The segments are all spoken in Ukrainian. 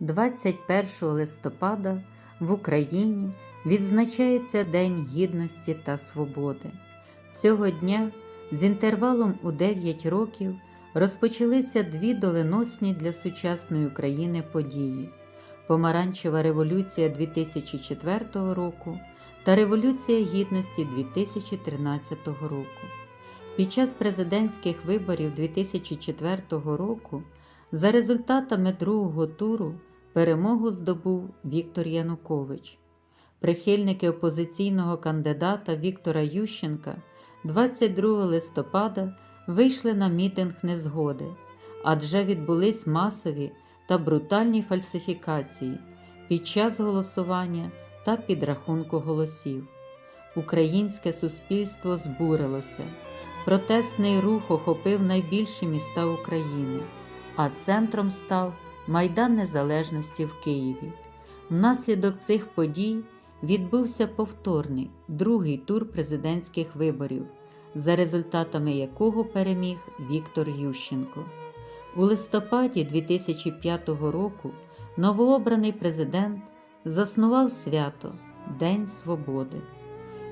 21 листопада в Україні відзначається День Гідності та Свободи. Цього дня з інтервалом у 9 років розпочалися дві доленосні для сучасної України події: Помаранчева революція 2004 року та Революція Гідності 2013 року. Під час президентських виборів 2004 року за результатами другого туру перемогу здобув Віктор Янукович. Прихильники опозиційного кандидата Віктора Ющенка 22 листопада вийшли на мітинг незгоди, адже відбулись масові та брутальні фальсифікації під час голосування та підрахунку голосів. Українське суспільство збурилося. Протестний рух охопив найбільші міста України, а центром став Майдан Незалежності в Києві. Внаслідок цих подій відбувся повторний другий тур президентських виборів, за результатами якого переміг Віктор Ющенко. У листопаді 2005 року новообраний президент заснував свято День Свободи.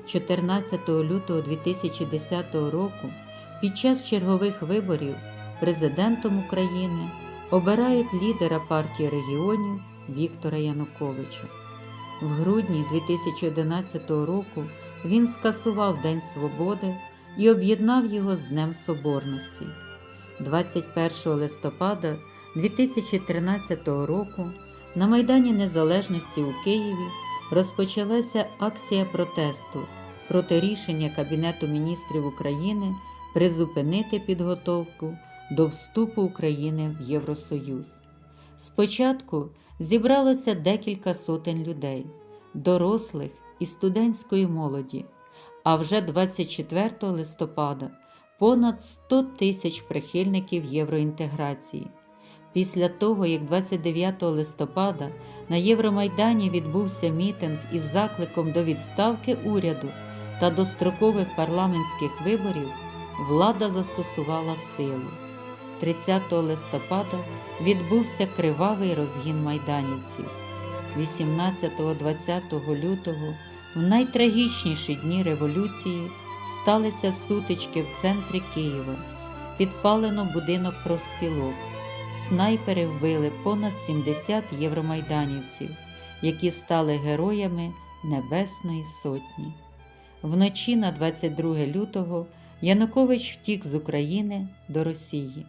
14 лютого 2010 року під час чергових виборів президентом України обирають лідера партії регіонів Віктора Януковича. В грудні 2011 року він скасував День Свободи і об'єднав його з Днем Соборності. 21 листопада 2013 року на Майдані Незалежності у Києві розпочалася акція протесту проти рішення Кабінету міністрів України призупинити підготовку до вступу України в Євросоюз. Спочатку зібралося декілька сотень людей, дорослих і студентської молоді, а вже 24 листопада понад 100 тисяч прихильників євроінтеграції. Після того, як 29 листопада на Євромайдані відбувся мітинг із закликом до відставки уряду та дострокових парламентських виборів, влада застосувала силу. 30 листопада відбувся кривавий розгін майданівців. 18-20 лютого, в найтрагічніші дні революції, сталися сутички в центрі Києва, підпалено будинок профспілок. Снайпери вбили понад 70 євромайданівців, які стали героями Небесної Сотні. Вночі на 22 лютого Янукович втік з України до Росії.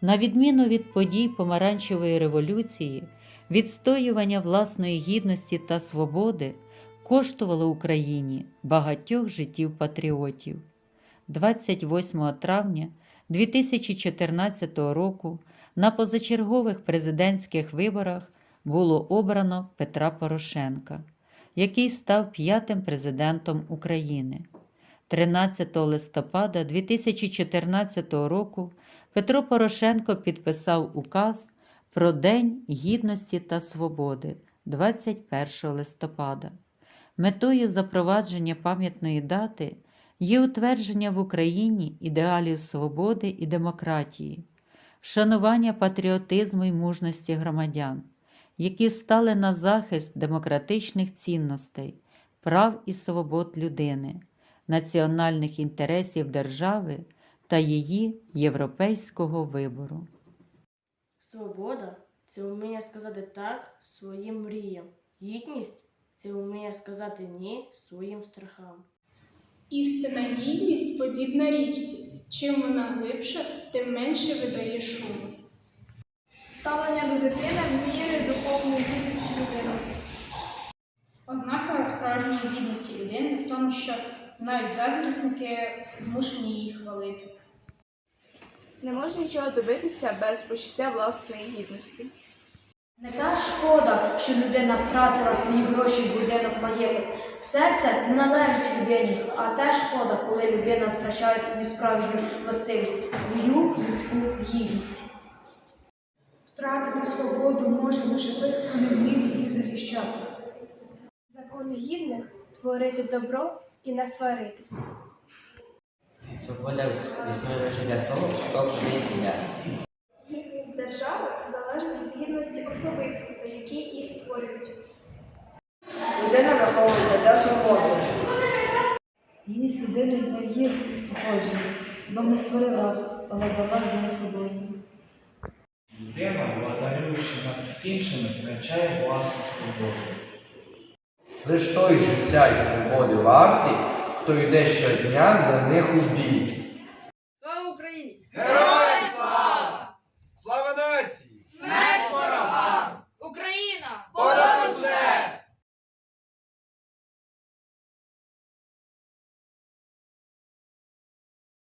На відміну від подій Помаранчевої революції, відстоювання власної гідності та свободи коштувало Україні багатьох життів патріотів. 28 травня 2014 року на позачергових президентських виборах було обрано Петра Порошенка, який став п'ятим президентом України. 13 листопада 2014 року Петро Порошенко підписав указ про День Гідності та Свободи 21 листопада. Метою запровадження пам'ятної дати є утвердження в Україні ідеалів свободи і демократії, вшанування патріотизму і мужності громадян, які стали на захист демократичних цінностей, прав і свобод людини, національних інтересів держави та її європейського вибору. Свобода це вміння сказати так своїм мріям. Гідність це вміння сказати ні своїм страхам. Істинна гідність подібна річці. Чим вона глибша, тим менше видає шуму. Ставлення до дитини міри духовної гідності людини. Ознака справжньої гідності людини в тому, що навіть заздрісники змушені її хвалити. Не можна нічого добитися без почуття власної гідності. Не та шкода, що людина втратила свої гроші, будинок, маєток. Все це не належить людині, а та шкода, коли людина втрачає свою справжню властивість, свою людську гідність. Втратити свободу може лише той, хто не вмів її захищати. Закон гідних творити добро і не сваритись. Свобода існує лише для того, хто колись. Гідність держави залежить від гідності особистостей, які її створюють. Людина виховується для свободи. Гідність людини не в її походженні. Бог не створив рабство, але вдавав людину свободі. Людина, владарюючи над іншими, втрачає власну свободу. Лиш той життя і свободи вартий, хто йде щодня за них у бій.